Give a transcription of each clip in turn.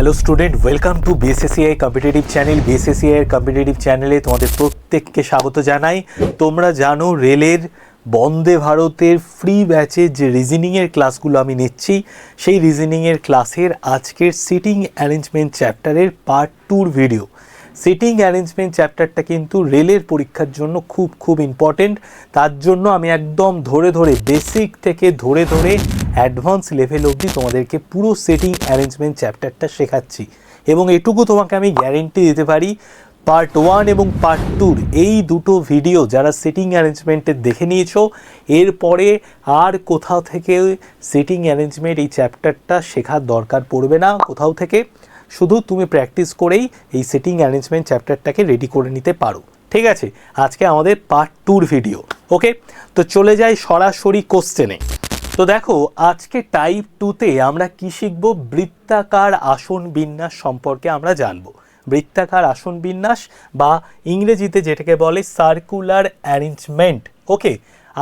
Hello student welcome to BSACI competitive channel BSACI competitive চ্যানেলে তোমাদের প্রত্যেককে স্বাগত জানাই। তোমরা জানো রেলের বন্দে ভারতের ফ্রি ব্যাচের যে রিজনিংয়ের ক্লাসগুলো আমি নিচ্ছি, সেই রিজনিংয়ের ক্লাসের আজকের সিটিং অ্যারেঞ্জমেন্ট চ্যাপ্টারের পার্ট টুর ভিডিও সিটিং অ্যারেঞ্জমেন্ট চ্যাপ্টারটা কিন্তু রেলের পরীক্ষার জন্য খুব খুব ইম্পর্টেন্ট তার জন্য আমি একদম ধরে ধরে বেসিক থেকে ধরে ধরে অ্যাডভান্স লেভেল অবধি তোমাদেরকে পুরো সেটিং অ্যারেঞ্জমেন্ট চ্যাপ্টারটা শেখাচ্ছি। এবং এটুকু তোমাকে আমি গ্যারেন্টি দিতে পারি পার্ট ওয়ান এবং পার্ট টুর এই দুটো ভিডিও যারা সেটিং অ্যারেঞ্জমেন্টের দেখে নিয়েছো, এরপরে আর কোথাও থেকে সেটিং অ্যারেঞ্জমেন্ট এই চ্যাপ্টারটা শেখার দরকার পড়বে না। কোথাও থেকে শুধু তুমি প্র্যাকটিস করেই এই সিটিং অ্যারেঞ্জমেন্ট চ্যাপ্টারটাকে রেডি করে নিতে পারো। ঠিক আছে? আজকে আমাদের পার্ট টুর ভিডিও ওকে তো চলে যাই সরাসরি কোশ্চেনে তো দেখো, আজকে টাইপ টুতে আমরা কি শিখব? বৃত্তাকার আসন বিন্যাস সম্পর্কে আমরা জানব। বৃত্তাকার আসন বিন্যাস বা ইংরেজিতে যেটাকে বলে সার্কুলার অ্যারেঞ্জমেন্ট ওকে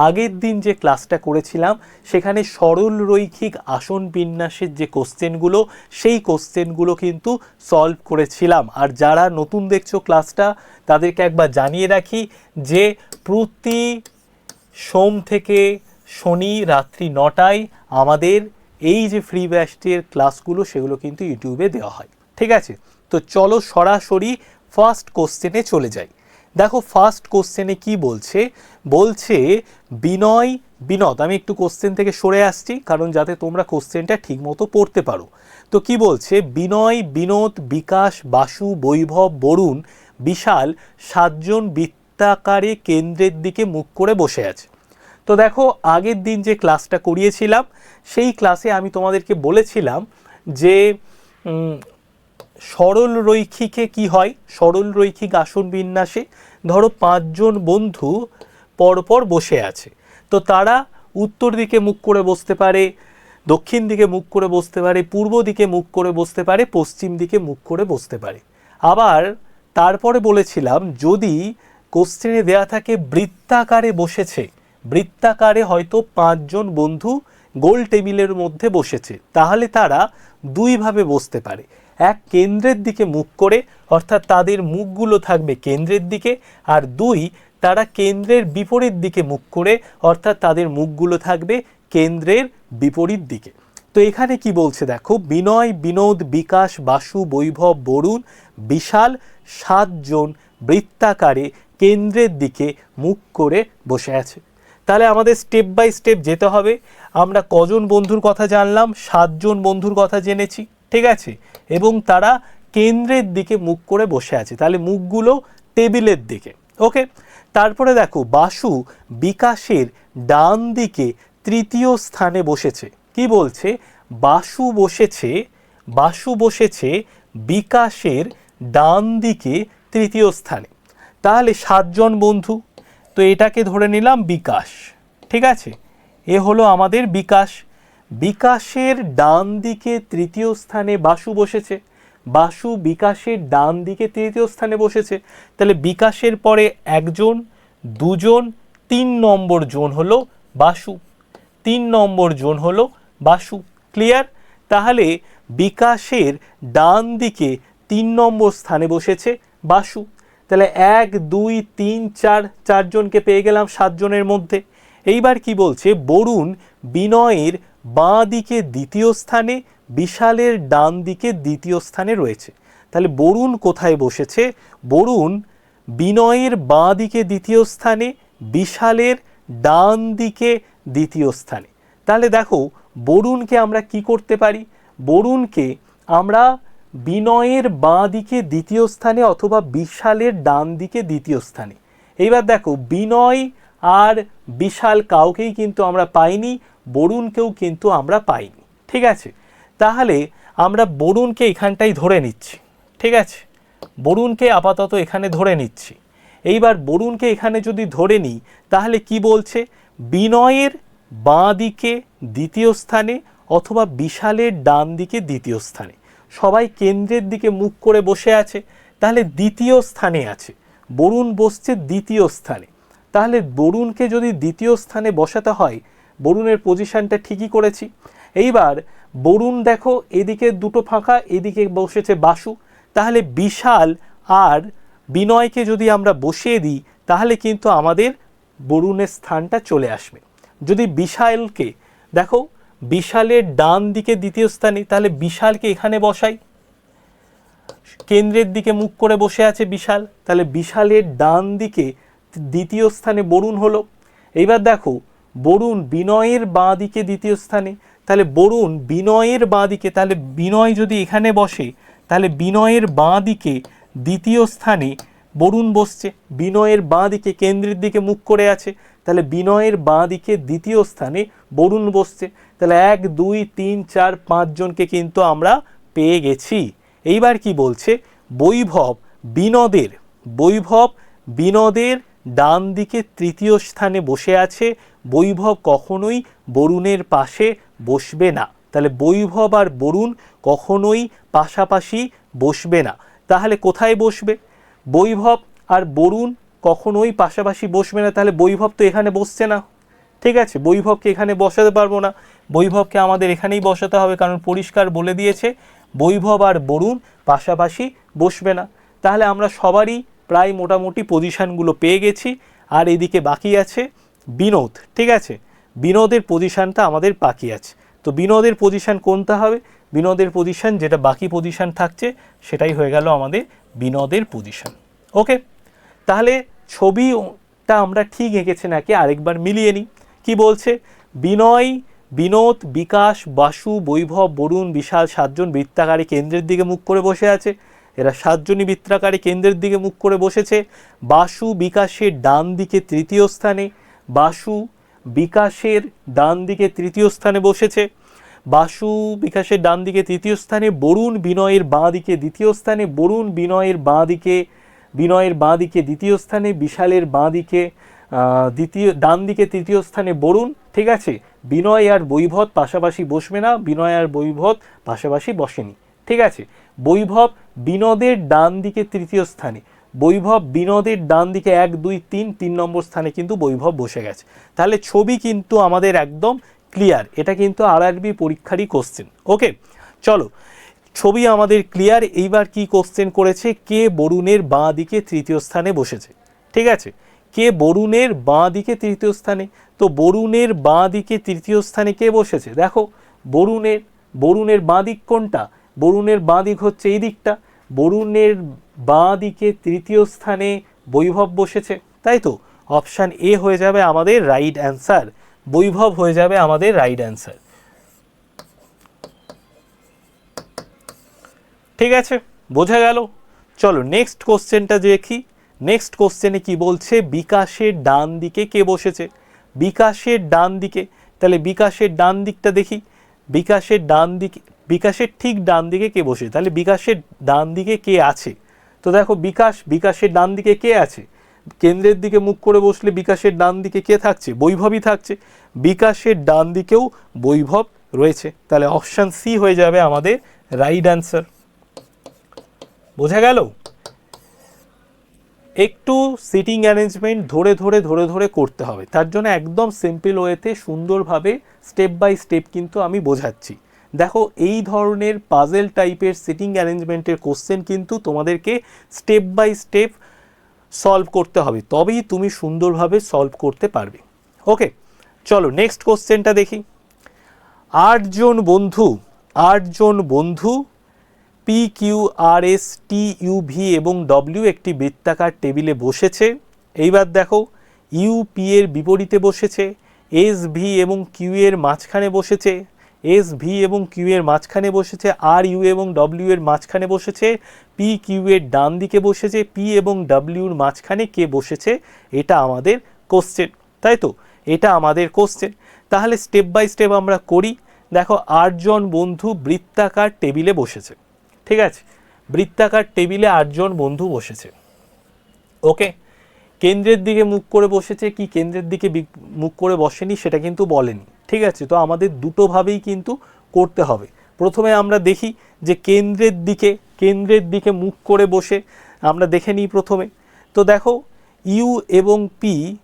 আগের দিন যে ক্লাসটা করেছিলাম, সেখানে সরল রৈখিক আসন বিন্যাসের যে কোশ্চেনগুলো সেই কোশ্চেনগুলো কিন্তু সলভ করেছিলাম। আর যারা নতুন দেখছ ক্লাসটা, তাদেরকে একবার জানিয়ে রাখি যে প্রতি সোম থেকে শনি রাত্রি নটায় আমাদের এই যে ফ্রি ব্যাচটির ক্লাসগুলো সেগুলো কিন্তু ইউটিউবে দেওয়া হয়। ঠিক আছে? তো চলো সরাসরি ফার্স্ট কোশ্চেনে চলে যাই। দেখো ফার্স্ট কোশ্চেনে কি বলছে? বলছে, বিনয়, বিনোদ, আমি একটু কোশ্চেন থেকে সরে আসছি, কারণ যাতে তোমরা কোশ্চেনটা ঠিকমতো পড়তে পারো। তো কি বলছে? বিনয়, বিনোদ, বিকাশ, বাসু, বৈভব, বরুণ, বিশাল সাতজন বৃত্তাকারে কেন্দ্রের দিকে মুখ করে বসে আছে। তো দেখো, আগের দিন যে ক্লাসটা করিয়েছিলাম, সেই ক্লাসে আমি তোমাদেরকে বলেছিলাম যে সরল রৈখিকে কি হয়? সরল রৈখিক আসন বিন্যাসে ধরো পাঁচজন বন্ধু পরপর বসে আছে। তো তারা উত্তর দিকে মুখ করে বসতে পারে, দক্ষিণ দিকে মুখ করে বসতে পারে, পূর্ব দিকে মুখ করে বসতে পারে, পশ্চিম দিকে মুখ করে বসতে পারে। আবার তারপরে বলেছিলাম, যদি কোশ্চেনে দেয়া থাকে বৃত্তাকারে বসেছে, বৃত্তাকারে হয়তো পাঁচজন বন্ধু গোল টেবিলের মধ্যে বসেছে, তাহলে তারা দুইভাবে বসতে পারে। এক কেন্দ্রের দিকে মুখ করে, অর্থাৎ তাদের মুখগুলো থাকবে কেন্দ্রের দিকে, আর দুই তারা কেন্দ্রের বিপরীত দিকে মুখ করে, অর্থাৎ তাদের মুখগুলো থাকবে কেন্দ্রের বিপরীত দিকে। তো এখানে কি বলছে দেখো, বিনয়, বিনোদ, বিকাশ, বাসু, বৈভব, বরুণ, বিশাল সাতজন বৃত্তাকারে কেন্দ্রের দিকে মুখ করে বসে আছে। তাহলে আমাদের স্টেপ বাই স্টেপ যেতে হবে। আমরা কজন বন্ধুর কথা জানলাম? সাতজন বন্ধুর কথা জেনেছি। ঠিক আছে? এবং তারা কেন্দ্রের দিকে মুখ করে বসে আছে। তাহলে মুখগুলো টেবিলের দিকে। ওকে? তারপরে দেখো, বাসু বিকাশের ডান দিকে তৃতীয় স্থানে বসেছে। কি বলছে? বাসু বসেছে বাসু বসেছে বিকাশের ডান দিকে তৃতীয় স্থানে। তাহলে সাতজন বন্ধু। তো এটাকে ধরে নিলাম বিকাশ। ঠিক আছে? এ হলো আমাদের বিকাশ। বিকাশের ডান দিকে তৃতীয় স্থানে বাসু বসেছে। বাসু বিকাশের ডান দিকে তৃতীয় স্থানে বসেছে। তাহলে বিকাশের পরে একজন, দুজন, তিন নম্বর জোন হলো বাসু। তিন নম্বর জোন হলো বাসু। ক্লিয়ার তাহলে বিকাশের ডান দিকে তিন নম্বর স্থানে বসেছে বাসু। তাহলে এক, দুই, তিন, চার, চারজনকে পেয়ে গেলাম সাতজনের মধ্যে। এইবার কি বলছে? বরুণ বিনয়ের বাঁ দিকে দ্বিতীয় স্থানে, বিশালের ডান দিকে দ্বিতীয় স্থানে রয়েছে। তাহলে বরুণ কোথায় বসেছে? বরুণ বিনয়ের বাঁ দিকে দ্বিতীয় স্থানে, বিশালের ডান দিকে দ্বিতীয় স্থানে। তাহলে দেখো, বরুণকে আমরা কি করতে পারি? বরুণকে আমরা বিনয়ের বাঁ দিকে দ্বিতীয় স্থানে অথবা বিশালের ডান দিকে দ্বিতীয় স্থানে। এইবার দেখো, বিনয় আর বিশাল কাউকেই কিন্তু আমরা পাইনি। বরুণকেও কিন্তু আমরা পাইনি, ঠিক আছে? তাহলে আমরা বরুণকে এখানটাই ধরে নিচ্ছি, ঠিক আছে? বরুণকে আপাতত এখানে ধরে নিচ্ছি। এইবার বরুণকে এখানে যদি ধরে নিই, তাহলে কি বলছে? বিনয়ের বাঁ দিকে দ্বিতীয় স্থানে অথবা বিশালের ডান দিকে দ্বিতীয় স্থানে। সবাই কেন্দ্রের দিকে মুখ করে বসে আছে, তাহলে দ্বিতীয় স্থানে আছে। বরুণ বসছে দ্বিতীয় স্থানে। তাহলে বরুণকে যদি দ্বিতীয় স্থানে বসাতে হয় বরুণের পজিশনটা ঠিকই করেছি। এইবার বরুণ দেখো এদিকে দুটো ফাঁকা, এদিকে বসেছে বাসু। তাহলে বিশাল আর বিনয়কে যদি আমরা বসিয়ে দিই, তাহলে কিন্তু আমাদের বরুণের স্থানটা চলে আসবে। যদি বিশালকে, দেখো বিশালের ডান দিকে দ্বিতীয় স্থানে, তাহলে বিশালকে এখানে বসাই। কেন্দ্রের দিকে মুখ করে বসে আছে বিশাল। তাহলে বিশালের ডান দিকে দ্বিতীয় স্থানে বরুণ হলো। এইবার দেখো বরুণ বিনয়ের বাঁ দিকে দ্বিতীয় স্থানে। তাহলে বরুণ বিনয়ের বাঁ দিকে তাহলে বিনয় যদি এখানে বসে, তাহলে বিনয়ের বাঁ দিকে দ্বিতীয় স্থানে বরুণ বসছে। বিনয়ের বাঁ দিকে কেন্দ্রের দিকে মুখ করে আছে। তাহলে বিনয়ের বাঁ দিকে দ্বিতীয় স্থানে বরুণ বসছে। তাহলে এক, দুই, তিন, চার পাঁচজনকে কিন্তু আমরা পেয়ে গেছি। এইবার কি বলছে? বৈভব বিনোদের বৈভব বিনোদের ডান দিকে তৃতীয় স্থানে বসে আছে। বৈভব কখনোই বরুণের পাশে বসবে না। তাহলে বৈভব আর বরুণ কখনোই পাশাপাশি বসবে না। তাহলে কোথায় বসবে? বৈভব আর বরুণ কখনোই পাশাপাশি বসবে না। তাহলে বৈভব তো এখানে বসছে না। ঠিক আছে, বৈভবকে এখানে বসাতে পারব না। বৈভবকে আমাদের এখানেই বসাতে হবে, কারণ পরিষ্কার বলে দিয়েছে, বৈভব আর বরুণ পাশাপাশি বসবে না। তাহলে আমরা সবারই প্রায় মোটামুটি পজিশানগুলো পেয়ে গেছি। আর এদিকে বাকি আছে বিনোদ, ঠিক আছে? বিনোদের পজিশানটা আমাদের বাকি আছে। তো বিনোদের পজিশান কোনটা হবে? বিনোদের পজিশান যেটা বাকি পজিশান থাকছে, সেটাই হয়ে গেল আমাদের বিনোদের পজিশান ওকে? তাহলে ছবিটা আমরা ঠিক এঁকেছে নাকি? আরেকবার মিলিয়ে নিই। কি বলছে? বিনয়, বিনোদ, বিকাশ, বাসু, বৈভব, বরুণ, বিশাল সাতজন বৃত্তাকারী কেন্দ্রের দিকে মুখ করে বসে আছে। এরা সাতজনই বৃত্তাকারী কেন্দ্রের দিকে মুখ করে বসেছে। বাসু, বিকাশের ডান দিকে তৃতীয় স্থানে। বাসু বিকাশের ডান দিকে তৃতীয় স্থানে বসেছে। বাসু বিকাশের ডান দিকে তৃতীয় স্থানে বরুণ বিনয়ের বাঁ দিকে দ্বিতীয় স্থানে বরুণ বিনয়ের বাঁ দিকে, বিনয়ের বাঁ দিকে দ্বিতীয় স্থানে, বিশালের বাঁ দিকে দ্বিতীয়, ডান দিকে তৃতীয় স্থানে বরুণ। ঠিক আছে, বিনয় আর বৈভব পাশাপাশি বসবে না, বিনয় আর বৈভব পাশাপাশি বসেনি। ঠিক আছে, বৈভব বিনোদের ডান দিকে তৃতীয় স্থানে। বৈভব বিনোদের ডান দিকে এক, দুই, তিন তিন নম্বর স্থানে কিন্তু বৈভব বসে গেছে। তাহলে ছবি কিন্তু আমাদের একদম ক্লিয়ার এটা কিন্তু আরআরবি পরীক্ষারই কোশ্চেন ওকে চলো। ছবি আমাদের ক্লিয়ার এইবার কি কোশ্চেন করেছে? কে বরুণের বাঁ দিকে তৃতীয় স্থানে বসেছে? ঠিক আছে? কে বরুণের বাঁ দিকে তৃতীয় স্থানে? তো বরুণের বাঁ দিকে তৃতীয় স্থানে কে বসেছে? দেখো, বরুণের বরুণের বাঁ দিক কোনটা? বরুণের বাঁ দিক হচ্ছে এই দিকটা। বরুণের বাঁ দিকে তৃতীয় স্থানে বৈভব বসেছে। তাই তো? অপশান এ হয়ে যাবে আমাদের রাইট অ্যান্সার। বৈভব হয়ে যাবে আমাদের রাইট অ্যান্সার। ঠিক আছে, বোঝা গেল। চলো নেক্সট কোশ্চেনটা দেখি। নেক্সট কোশ্চেনে কি বলছে? বিকাশের ডান দিকে কে বসেছে? বিকাশের ডান দিকে। তাহলে বিকাশের ডান দিকটা দেখি। বিকাশের ডান দিকে, বিকাশের ঠিক ডান দিকে কে বসে? তাহলে বিকাশের ডান দিকে কে আছে? তো দেখো বিকাশ, বিকাশের ডান দিকে কে আছে? কেন্দ্রের দিকে মুখ করে বসলে বিকাশের ডান দিকে কে থাকছে? বৈভবই থাকছে। বিকাশের ডান দিকেও বৈভব রয়েছে। তাহলে অপশান সি হয়ে যাবে আমাদের রাইট অ্যান্সার। বোঝা গেল? একটু সিটিং অ্যারেঞ্জমেন্ট ধরে ধরে ধরে ধরে করতে হবে। তার জন্য একদম সিম্পল ওয়েতে সুন্দরভাবে স্টেপ বাই স্টেপ কিন্তু আমি বোঝাচ্ছি। দেখো, এই ধরনের পাজেল টাইপের সিটিং অ্যারেঞ্জমেন্টের কোশ্চেন কিন্তু তোমাদেরকে স্টেপ বাই স্টেপ সলভ করতে হবে। তবেই তুমি সুন্দরভাবে সলভ করতে পারবে। ওকে চলো নেক্সট কোশ্চেনটা দেখি। আটজন বন্ধু আটজন বন্ধু P Q R S T U V এবং ডব্লিউ একটি বৃত্তাকার টেবিলে বসেছে। এইবার দেখো ইউ পি এর বিপরীতে বসেছে এস ভি এবং কিউ এর মাঝখানে বসেছে এস ভি এবং কিউ এর মাঝখানে বসেছে আর ইউ এবং ডব্লিউ এর মাঝখানে বসেছে পি কিউ এর ডান দিকে বসেছে পি এবং ডাব্লিউর মাঝখানে কে বসেছে, এটা আমাদের কোশ্চেন তাই তো? এটা আমাদের কোশ্চেন তাহলে স্টেপ বাই স্টেপ আমরা করি। দেখো, আটজন বন্ধু বৃত্তাকার টেবিলে বসেছে। ঠিক আছে? বৃত্তাকার টেবিলে আটজন বন্ধু বসেছে। ওকে? কেন্দ্রের দিকে মুখ করে বসেছে কি কেন্দ্রের দিকে মুখ করে বসেনি সেটা কিন্তু বলেনি। ঠিক আছে? তো আমাদের দুটোভাবেই কিন্তু করতে হবে। প্রথমে আমরা দেখি যে কেন্দ্রের দিকে কেন্দ্রের দিকে মুখ করে বসে আমরা দেখে নিই প্রথমে। তো দেখো, ইউ এবং পি,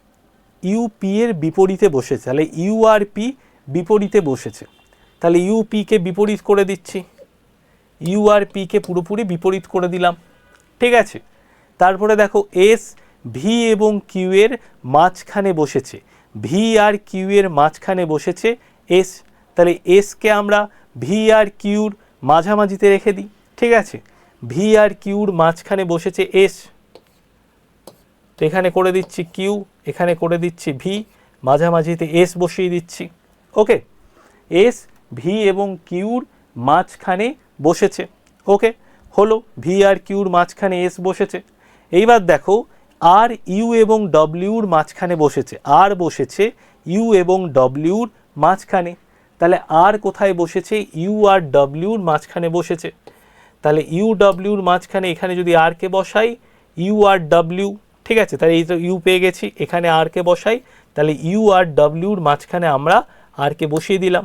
ইউ পি এর বিপরীতে বসেছে। তাহলে ইউ আর পি বিপরীতে বসেছে। তাহলে ইউপিকে বিপরীত করে দিচ্ছি। ইউ আর পিকে পুরোপুরি বিপরীত করে দিলাম। ঠিক আছে? তারপরে দেখো এস ভি এবং কিউ এর মাঝখানে বসেছে। ভি আর কিউ এর মাঝখানে বসেছে এস তাহলে এসকে আমরা ভি আর কিউর মাঝামাঝিতে রেখে দিই। ঠিক আছে? ভি আর কিউর মাঝখানে বসেছে এস তো এখানে করে দিচ্ছি কিউ এখানে করে দিচ্ছি ভি মাঝামাঝিতে এস বসিয়ে দিচ্ছি। ওকে এস ভি এবং কিউর মাঝখানে বসেছে। ওকে, হলো ভি আর কিউর মাঝখানে এস বসেছে। এইবার দেখো, আর ইউ এবং ডব্লিউর মাঝখানে বসেছে। আর বসেছে ইউ এবং ডব্লিউর মাঝখানে। তাহলে আর কোথায় বসেছে? ইউ আর ডব্লিউর মাঝখানে বসেছে। তাহলে ইউ ডব্লিউর মাঝখানে এখানে যদি আর কে বসাই, ইউ আর ডব্লিউ, ঠিক আছে? তাহলে এই তো ইউ পেয়ে গেছি, এখানে আর কে বসাই, তাহলে ইউ আর ডব্লিউর মাঝখানে আমরা আর কে বসিয়ে দিলাম।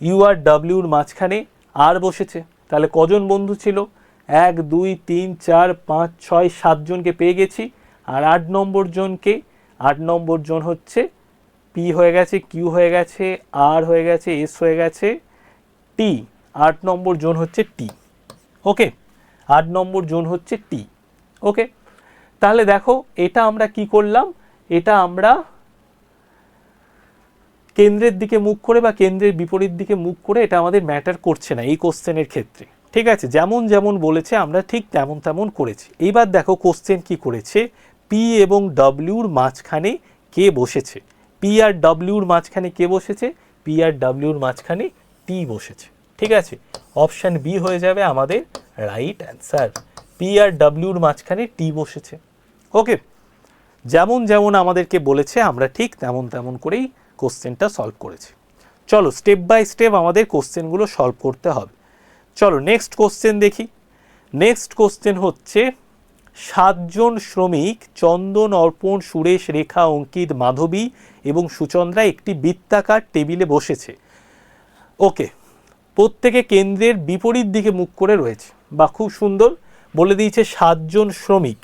ইউ আর ডব্লিউর মাঝখানে আর বসেছে। তাহলে কজন বন্ধু ছিল? এক, দুই, তিন, চার, পাঁচ, ছয় সাতজনকে পেয়ে গেছি। আর আট নম্বর জনকে, আট নম্বর জন হচ্ছে পি হয়ে গেছে কিউ হয়ে গেছে আর হয়ে গেছে এস হয়ে গেছে টি আট নম্বর জোন হচ্ছে টি ওকে? আট নম্বর জোন হচ্ছে টি ওকে? তাহলে দেখো, এটা আমরা কি করলাম? এটা আমরা কেন্দ্রের দিকে মুখ করে বা কেন্দ্রের বিপরীত দিকে মুখ করে এটা আমাদের ম্যাটার করছে না এই কোশ্চেনের ক্ষেত্রে। ঠিক আছে? যেমন যেমন বলেছে, আমরা ঠিক তেমন তেমন করেছি। এইবার দেখো কোশ্চেন কি করেছে? পি এবং ডব্লিউর মাঝখানে কে বসেছে? পি আর ডব্লিউর মাঝখানে কে বসেছে? পি আর ডব্লিউর মাঝখানে টি বসেছে। ঠিক আছে? অপশান বি হয়ে যাবে আমাদের রাইট অ্যান্সার পি আর ডব্লিউর মাঝখানে টি বসেছে। ওকে যেমন যেমন আমাদেরকে বলেছে, আমরা ঠিক তেমন তেমন করেই কোশ্চেনটা সলভ করেছি। চলো স্টেপ বাই স্টেপ আমাদের কোশ্চেনগুলো সলভ করতে হবে। চলো নেক্সট কোশ্চেন দেখি। নেক্সট কোশ্চেন হচ্ছে, সাতজন শ্রমিক চন্দন অর্পণ, সুরেশ রেখা, অঙ্কিত, মাধবী এবং সুচন্দ্রা একটি বৃত্তাকার টেবিলে বসেছে। ওকে, প্রত্যেকে কেন্দ্রের বিপরীত দিকে মুখ করে রয়েছে। বা খুব সুন্দর। বলে দিয়েছে সাতজন শ্রমিক।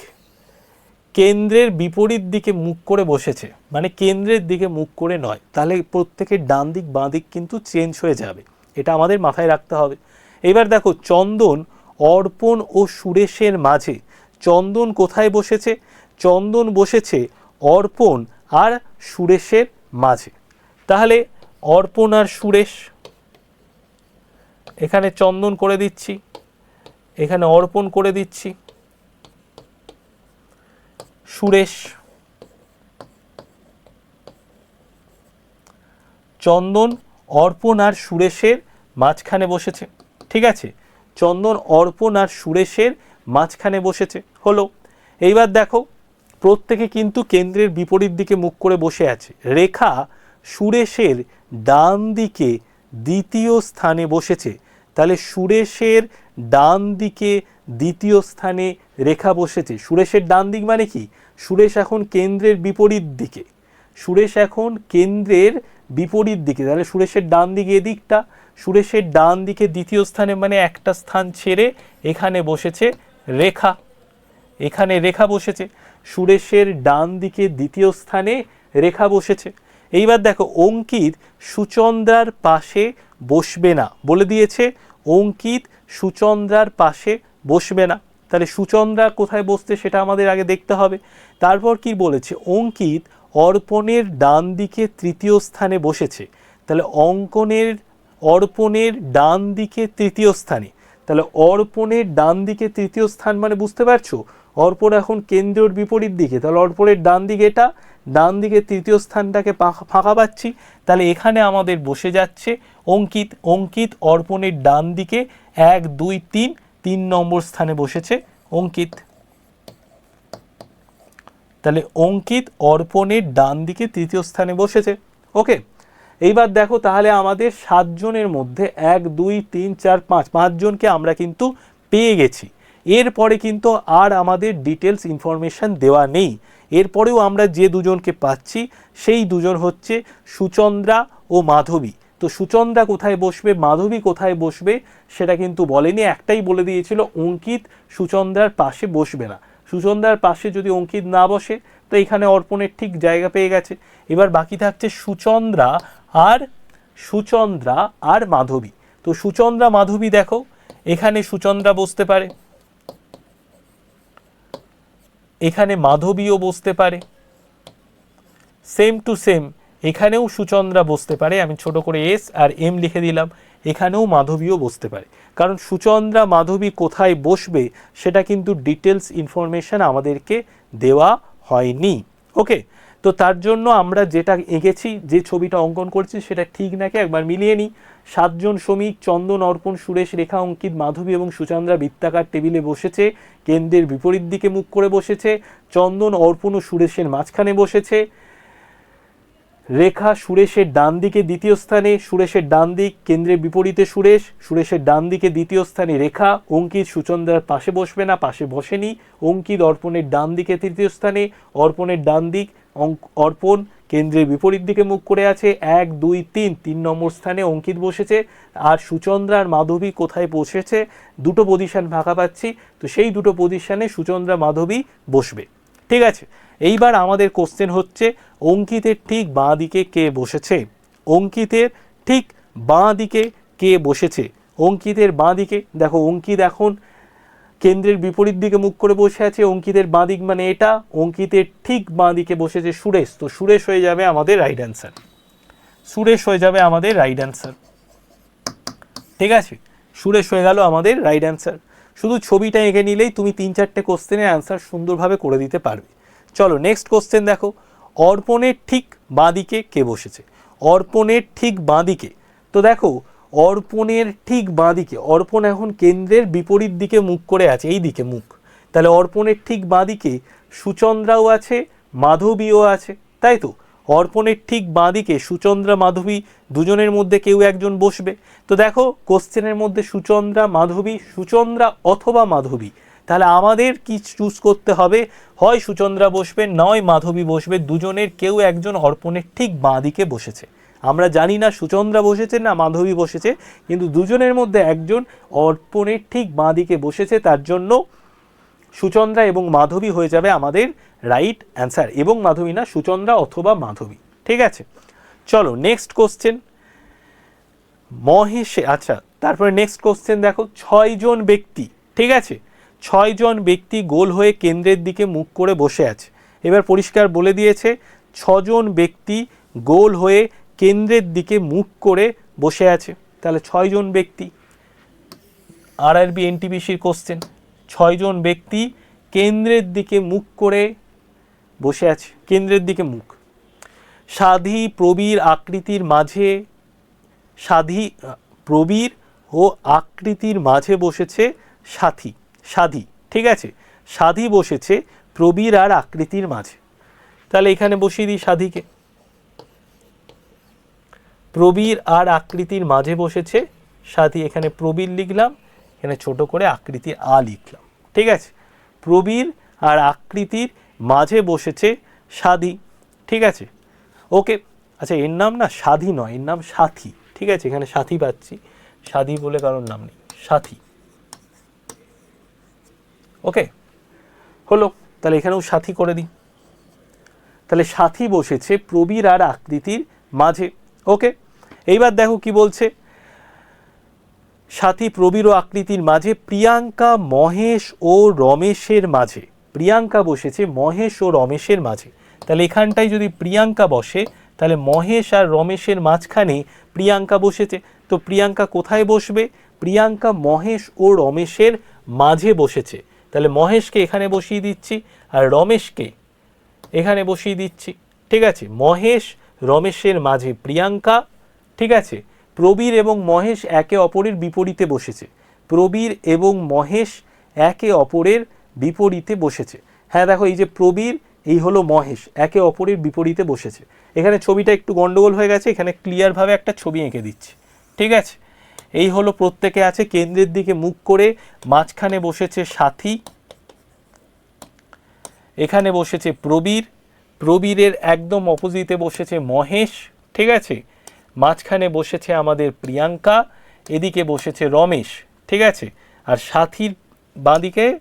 কেন্দ্রের বিপরীত দিকে মুখ করে বসেছে। মানে কেন্দ্রের দিকে মুখ করে নয়। তাহলে প্রত্যেকের ডান দিক, বাঁ দিক কিন্তু চেঞ্জ হয়ে যাবে। এটা আমাদের মাথায় রাখতে হবে। এবার দেখো, চন্দন, অর্পণ ও সুরেশের মাঝে চন্দন কোথায় বসেছে? চন্দন বসেছে অর্পণ আর সুরেশের মাঝে। তাহলে অর্পণ আর সুরেশ, এখানে চন্দন করে দিচ্ছি, এখানে অর্পণ করে দিচ্ছি। সুরেশ। চন্দন অর্পণ আর সুরেশের মাঝখানে বসেছে। ঠিক আছে? চন্দন অর্পণ আর সুরেশের মাঝখানে বসেছে। হলো। এইবার দেখো, প্রত্যেকে কিন্তু কেন্দ্রের বিপরীত দিকে মুখ করে বসে আছে। রেখা সুরেশের ডান দিকে দ্বিতীয় স্থানে বসেছে। তাহলে সুরেশের ডান দিকে দ্বিতীয় স্থানে রেখা বসেছে। সুরেশের ডান দিক মানে কি? সুরেশ এখন কেন্দ্রের বিপরীত দিকে। সুরেশ এখন কেন্দ্রের বিপরীত দিকে। তাহলে সুরেশের ডান দিকে এদিকটা সুরেশের ডান দিকে দ্বিতীয় স্থানে মানে একটা স্থান ছেড়ে এখানে বসেছে রেখা। এখানে রেখা বসেছে। সুরেশের ডান দিকে দ্বিতীয় স্থানে রেখা বসেছে। এইবার দেখো, অঙ্কিত সুচন্দ্রার পাশে বসবে না। বলে দিয়েছে, অঙ্কিত সুচন্দ্রার পাশে বসবে না। তাহলে সুচন্দ্রা কোথায় বসতে সেটা আমাদের আগে দেখতে হবে। তারপর কি বলেছে? অঙ্কিত অর্পণের ডান দিকে তৃতীয় স্থানে বসেছে। তাহলে অঙ্কনের, অর্পণের ডান দিকে তৃতীয় স্থানে। তাহলে অর্পণের ডান দিকে তৃতীয় স্থান মানে বুঝতে পারছ? অর্পণ এখন কেন্দ্রের বিপরীত দিকে। তাহলে অর্পণের ডান দিকে এটা, ডান দিকে তৃতীয় স্থানটাকে ফাঁকা পাচ্ছি। তাহলে এখানে আমাদের বসে যাচ্ছে অঙ্কিত। অঙ্কিত অর্পণের ডান দিকে এক, দুই, তিন তিন নম্বর স্থানে বসেছে অঙ্কিত। তাহলে অঙ্কিত অর্পণের ডান দিকে তৃতীয় স্থানে বসেছে। ওকে, এইবার দেখো তাহলে আমাদের সাতজনের মধ্যে এক, দুই, তিন, চার, পাঁচ পাঁচজনকে আমরা কিন্তু পেয়ে গেছি। এরপরে কিন্তু আর আমাদের ডিটেলস ইনফরমেশন দেওয়া নেই। এরপরেও আমরা যে দুজনকে পাচ্ছি, সেই দুজন হচ্ছে সুচন্দ্রা ও মাধবী। তো সুচন্দ্রা কোথায় বসবে, মাধবী কোথায় বসবে, সেটা কিন্তু বলেনি। একটাই বলে দিয়েছিল, অঙ্কিত সুচন্দ্রার পাশে বসবে না। সুচন্দ্রার পাশে যদি অঙ্কিত না বসে, তো এখানে অর্পণের ঠিক জায়গা পেয়ে গেছে। এবার বাকি থাকছে সুচন্দ্রা আর সুচন্দ্রা আর মাধবী। তো সুচন্দ্রা, মাধবী দেখো, এখানে সুচন্দ্রা বসতে পারে। এখানে মাধবীও বসতে পারে। সেম টু সেম এখানেও সুচন্দ্রা বসতে পারে, আমি ছোট করে এস আর এম লিখে দিলাম, এখানেও মাধবীও বসতে পারে। কারণ সুচন্দ্রা, মাধবী কোথায় বসবে সেটা কিন্তু ডিটেলস ইনফরমেশন আমাদেরকে দেওয়া হয়নি। ওকে তো তার জন্য আমরা যেটা এঁকেছি, যে ছবিটা অঙ্কন করছি সেটা ঠিক নাকি একবার মিলিয়ে নিই। সাতজন শ্রমিক, চন্দন, অর্পণ, সুরেশ, রেখা, অঙ্কিত, মাধবী এবং সুচন্দ্রা বৃত্তাকার টেবিলে বসেছে, কেন্দ্রের বিপরীত দিকে মুখ করে বসেছে, চন্দন, অর্পণ ও সুরেশের মাঝখানে বসেছে রেখা সুরেশের ডান দিকে দ্বিতীয় স্থানে, সুরেশের ডান দিক কেন্দ্রের বিপরীতে সুরেশ, সুরেশের ডান দিকে দ্বিতীয় স্থানে রেখা, অঙ্কিত সুচন্দ্রার পাশে বসবে না, পাশে বসেনি। অঙ্কিত অর্পণের ডান দিকে তৃতীয় স্থানে, অর্পণের ডান দিক অর্পণ কেন্দ্রের বিপরীত দিকে মুখ করে আছে। এক, দুই, তিন তিন নম্বর স্থানে অঙ্কিত বসেছে। আর সুচন্দ্রা আর মাধবী কোথায় বসেছে? দুটো পজিশন ফাঁকা পাচ্ছি। তো সেই দুটো পজিশনে সুচন্দ্রা মাধবী বসবে। ঠিক আছে? এইবার আমাদের কোশ্চেন হচ্ছে, অঙ্কিতের ঠিক বাঁ দিকে কে বসেছে? অঙ্কিতের ঠিক বাঁ দিকে কে বসেছে? অঙ্কিতের বাঁ দিকে দেখো অঙ্কিত এখন কেন্দ্রের বিপরীত দিকে মুখ করে বসে আছে, অঙ্কিতের বাঁ দিক মানে এটা, অঙ্কিতের ঠিক বাঁ দিকে বসেছে সুরেশ। তো সুরেশ হয়ে যাবে আমাদের রাইট অ্যান্সার সুরেশ হয়ে যাবে আমাদের রাইট অ্যান্সার ঠিক আছে? সুরেশ হয়ে গেল আমাদের রাইট অ্যান্সার শুধু ছবিটা এঁকে নিলেই তুমি তিন চারটে কোশ্চেনের অ্যান্সার সুন্দরভাবে করে দিতে পারবে। চলো নেক্সট কোশ্চেন দেখো। অর্পণের ঠিক বাঁদিকে কে বসেছে? অর্পণের ঠিক বাঁদিকে। তো দেখো, অর্পণের ঠিক বাঁদিকে, অর্পণ এখন কেন্দ্রের বিপরীত দিকে মুখ করে আছে, এই দিকে মুখ। তাহলে অর্পণের ঠিক বাঁদিকে সুচন্দ্রাও আছে, মাধবীও আছে, তাই তো? অর্পণের ঠিক বাঁদিকে সুচন্দ্রা মাধবী, দুজনের মধ্যে কেউ একজন বসবে। তো দেখো, কোশ্চেনের মধ্যে সুচন্দ্রা মাধবী, সুচন্দ্রা অথবা মাধবী। তাহলে আমাদের কি চুজ করতে হবে? হয় সুচন্দ্রা বসবে, নয় মাধবী বসবে, দুজনের কেউ একজন অর্পণের ঠিক বাঁদিকে বসেছে। আমরা জানি না সুচন্দ্রা বসেছে না মাধবী বসেছে, কিন্তু দুজনের মধ্যে একজন অর্পণের ঠিক বাঁদিকে বসেছে, তার জন্য সুচন্দ্রা এবং মাধবী হয়ে যাবে আমাদের রাইট অ্যান্সার এবং মাধবী না, সুচন্দ্রা অথবা মাধবী। ঠিক আছে? চলো নেক্সট কোশ্চেন মহেশে আচ্ছা তারপরে নেক্সট কোশ্চেন দেখো ছয়জন ব্যক্তি, ঠিক আছে? ছয়জন ব্যক্তি গোল হয়ে কেন্দ্রের দিকে মুখ করে বসে আছে। এবার পরিষ্কার বলে দিয়েছে, ছজন ব্যক্তি গোল হয়ে কেন্দ্রের দিকে মুখ করে বসে আছে। তাহলে ছয়জন ব্যক্তি। আর আরবি এনটিপিসির কোশ্চেন ছয়জন ব্যক্তি কেন্দ্রের দিকে মুখ করে বসে আছে, কেন্দ্রের দিকে মুখ। সাধী প্রবীর আকৃতির মাঝে, সাধী প্রবীর ও আকৃতির মাঝে বসেছে সাথী, সাধী, ঠিক আছে? সাধী বসেছে প্রবীর আর আকৃতির মাঝে। তাহলে এখানে বসিয়ে দিই সাধীকে। প্রবীর আর আকৃতির মাঝে বসেছে সাথী এখানে প্রবীর লিখলাম। এখানে ছোট করে আকৃতি আ লিখলাম। ঠিক আছে? প্রবীর আর আকৃতির মাঝে বসেছে সাধী। ঠিক আছে? ওকে আচ্ছা এর নাম না সাধী নয়, এর নাম সাথী। ঠিক আছে? এখানে সাথী পাচ্ছি। সাধী বলে কারোর নাম নেই, সাথী। ওকে? হলো, তাহলে এখানেও সাথী করে দিই। তাহলে সাথী বসেছে প্রবীর আর আকৃতির মাঝে। ওকে? এইবার দেখো কি বলছে। সাথী প্রবীর আকৃতির মাঝে, প্রিয়াঙ্কা, মহেশ ও রমেশের মাঝে। প্রিয়াঙ্কা বসেছে মহেশ ও রমেশের মাঝে। তাহলে এখানটায় যদি প্রিয়াঙ্কা বসে, তাহলে মহেশ আর রমেশের মাঝখানে প্রিয়াঙ্কা বসেছে। তো প্রিয়াঙ্কা কোথায় বসবে? প্রিয়াঙ্কা, মহেশ ও রমেশের মাঝে বসেছে। তাহলে মহেশকে এখানে বসিয়ে দিচ্ছি আর রমেশকে এখানে বসিয়ে দিচ্ছি। ঠিক আছে? মহেশ, রমেশের মাঝে প্রিয়াঙ্কা, ঠিক আছে? প্রবীর এবং মহেশ একে অপরের বিপরীতে বসেছে। প্রবীর এবং মহেশ একে অপরের বিপরীতে বসেছে। হ্যাঁ দেখো, এই যে প্রবীর, এই হলো মহেশ, একে অপরের বিপরীতে বসেছে। এখানে ছবিটা একটু গন্ডগোল হয়ে গেছে, এখানে ক্লিয়ারভাবে একটা ছবি এঁকে দিচ্ছি। ঠিক আছে? এই হলো প্রত্যেকে আছে, কেন্দ্রের দিকে মুখ করে, মাঝখানে বসেছে সাথী, এখানে বসেছে প্রবীর, প্রবীরের একদম অপোজিটে বসেছে মহেশ, ঠিক আছে? মাঝখানে বসেছে আমাদের প্রিয়াঙ্কা, এদিকে বসেছে রমেশ, ঠিক আছে? আর সাথীর বাঁদিকে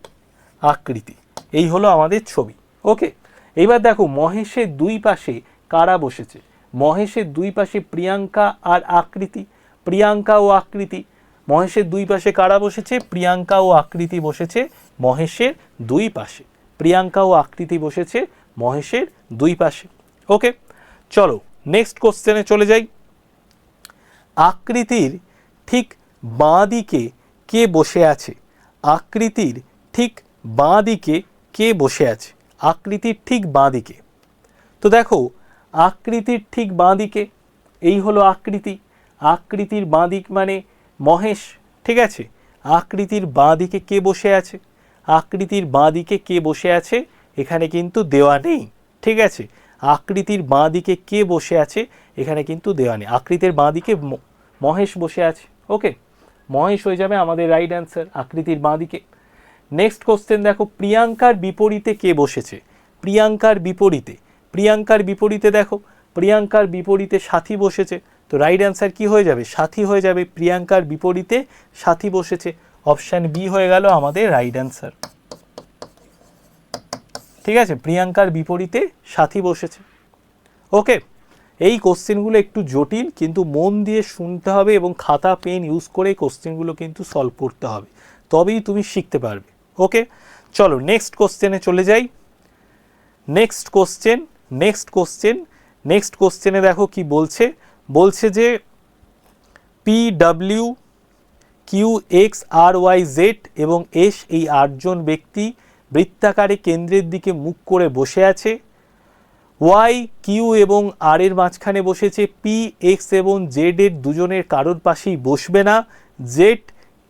আকৃতি। এই হলো আমাদের ছবি। ওকে? এবার দেখো, মহেশের দুই পাশে কারা বসেছে? মহেশের দুই পাশে প্রিয়াঙ্কা আর আকৃতি। প্রিয়াঙ্কা ও আকৃতি। মহেশের দুই পাশে কারা বসেছে? প্রিয়াঙ্কা ও আকৃতি বসেছে মহেশের দুই পাশে। প্রিয়াঙ্কা ও আকৃতি বসেছে মহেশের দুই পাশে। ওকে? চলো নেক্সট কোশ্চেনে চলে যাই। আকৃতির ঠিক বাঁ দিকে কে বসে আছে? আকৃতির ঠিক বাঁ দিকে কে বসে আছে? আকৃতির ঠিক বাঁ দিকে তো দেখো, আকৃতির ঠিক বাঁ দিকে এই হলো আকৃতি। আকৃতির বাঁ দিক মানে মহেশ, ঠিক আছে? আকৃতির বাঁ দিকে কে বসে আছে? আকৃতির বাঁ দিকে কে বসে আছে? এখানে কিন্তু দেওয়া নেই, ঠিক আছে? আকৃতির বাঁ দিকে কে বসে আছে? এখানে কিন্তু দেওয়া নেই। আকৃতির বাঁ দিকে মহেশ বসে আছে। ওকে মহেশ হয়ে যাবে আমাদের রাইট অ্যান্সার আকৃতির বাঁ দিকে নেক্সট কোশ্চেন দেখো, প্রিয়াঙ্কার বিপরীতে কে বসেছে? প্রিয়াঙ্কার বিপরীতে। প্রিয়াঙ্কার বিপরীতে দেখো, প্রিয়াঙ্কার বিপরীতে সাথী বসেছে। তো রাইট অ্যান্সার কি হয়ে যাবে? সাথী হয়ে যাবে প্রিয়াঙ্কার বিপরীতে সাথী বসেছে। অপশান বি হয়ে গেল আমাদের রাইট অ্যান্সার ঠিক আছে? প্রিয়াঙ্কার বিপরীতে সাথী বসেছে। ওকে এই কোশ্চেনগুলো একটু জটিল, কিন্তু মন দিয়ে শুনতে হবে এবং খাতা, পেন ইউজ করে কোশ্চেনগুলো কিন্তু সলভ করতে হবে। তবেই তুমি শিখতে পারবে। ওকে চলো নেক্সট কোশ্চেনে চলে যাই। Next question next question next কোশ্চেনে দেখো কি বলছে। বলছে যে P W Q X R Y Z এবং এস এই আটজন ব্যক্তি বৃত্তাকারে কেন্দ্রের দিকে মুখ করে বসে আছে। ওয়াই, কিউ এবং আর এর মাঝখানে বসেছে পি, এক্স এবং জেড এর দুজনের কারোর পাশেই বসবে না। জেড,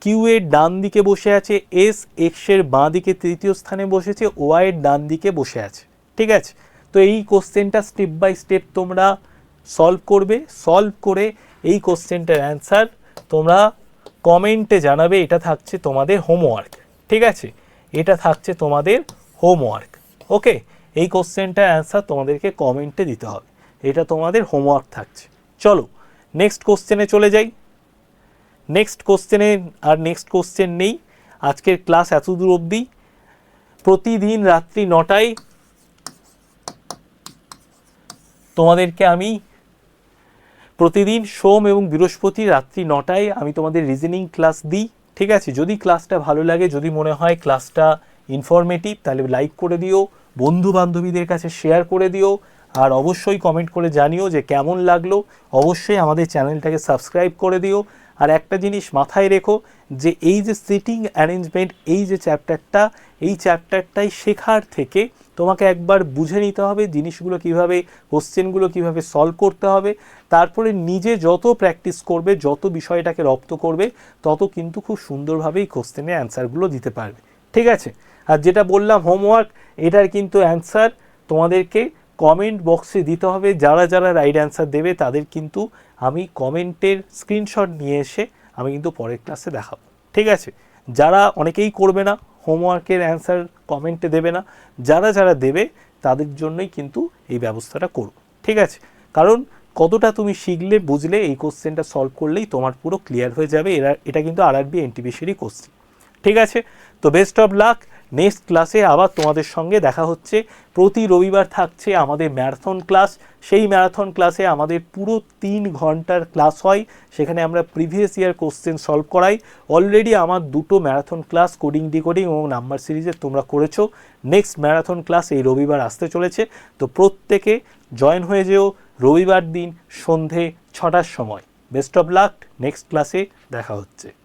কিউ এর ডান দিকে বসে আছে, এস, এক্সের বাঁ দিকে তৃতীয় স্থানে বসেছে, ওয়াই এর ডান দিকে বসে আছে। ঠিক আছে? তো এই কোশ্চেনটা স্টেপ বাই স্টেপ তোমরা সলভ করবে। সলভ করে এই কোশ্চেনটার অ্যান্সার তোমরা কমেন্টে জানাবে, এটা থাকছে তোমাদের হোমওয়ার্ক। ঠিক আছে? এটা থাকছে তোমাদের হোমওয়ার্ক। ওকে? এই কোশ্চেনটা অ্যান্সার তোমাদেরকে কমেন্টে দিতে হবে। এটা তোমাদের হোমওয়ার্ক থাকছে। চলো নেক্সট কোশ্চেনে চলে যাই। নেক্সট কোশ্চেনে আর নেক্সট কোশ্চেন নেই। আজকের ক্লাস এত দূর অবধি। প্রতিদিন রাত্রি নটায় তোমাদেরকে আমি প্রতিদিন সোম এবং বৃহস্পতি রাত্রি নটায় আমি তোমাদের রিজনিং ক্লাস দিই, ঠিক আছে? যদি ক্লাসটা ভালো লাগে, যদি মনে হয় ক্লাসটা ইনফরমেটিভ তাহলে লাইক করে দিও। বন্ধু বান্ধবীদের কাছে শেয়ার করে দিও আর অবশ্যই কমেন্ট করে জানিও যে কেমন লাগল। অবশ্যই আমাদের চ্যানেলটাকে সাবস্ক্রাইব করে দিও। আর একটা জিনিস মাথায় রেখো যে এই যে সিটিং অ্যারেঞ্জমেন্ট এই যে চ্যাপ্টারটা এই চ্যাপ্টারটাই শেখার থেকে তোমাকে একবার বুঝে নিতে হবে জিনিসগুলো কীভাবে কোশ্চেনগুলো কীভাবে সলভ করতে হবে। তারপরে নিজে যত প্র্যাকটিস করবে, যত বিষয়টাকে রপ্ত করবে, তত কিন্তু খুব সুন্দরভাবে এই কোশ্চেনের অ্যান্সারগুলো দিতে পারবে। ঠিক আছে? আর যেটা বললাম হোমওয়ার্ক এটার কিন্তু অ্যান্সার তোমাদেরকে কমেন্ট বক্সে দিতে হবে। যারা যারা রাইট অ্যান্সার দেবে, তাদের কিন্তু আমি কমেন্টের স্ক্রিনশট নিয়ে এসে আমি কিন্তু পরের ক্লাসে দেখাবো। ঠিক আছে? যারা অনেকেই করবে না হোমওয়ার্কের অ্যান্সার কমেন্টে দেবে না, যারা যারা দেবে, তাদের জন্যই কিন্তু এই ব্যবস্থাটা করব। ঠিক আছে? কারণ কতটা তুমি শিখলে, বুঝলে, এই কোশ্চেনটা সলভ করলেই তোমার পুরো ক্লিয়ার হয়ে যাবে। এরা, এটা কিন্তু আর আর আরবি এনটিপিসিরই কোশ্চেন ঠিক আছে? তো বেস্ট অফ লাক নেক্সট ক্লাসে আবার তোমাদের সঙ্গে দেখা হচ্ছে। প্রতি রবিবার থাকছে আমাদের ম্যারাথন ক্লাস। সেই ম্যারাথন ক্লাসে আমাদের পুরো তিন ঘণ্টার ক্লাস হয়। সেখানে আমরা প্রিভিয়াস ইয়ার কোশ্চেন সলভ করাই। অলরেডি আমার দুটো ম্যারাথন ক্লাস কোডিং ডিকোডিং এবং নাম্বার সিরিজের তোমরা করেছ। নেক্সট ম্যারাথন ক্লাস এই রবিবার আসতে চলেছে। তো প্রত্যেকে জয়েন হয়ে যেও রবিবার দিন সন্ধে ছটার সময়। বেস্ট অফ লাক নেক্সট ক্লাসে দেখা হচ্ছে।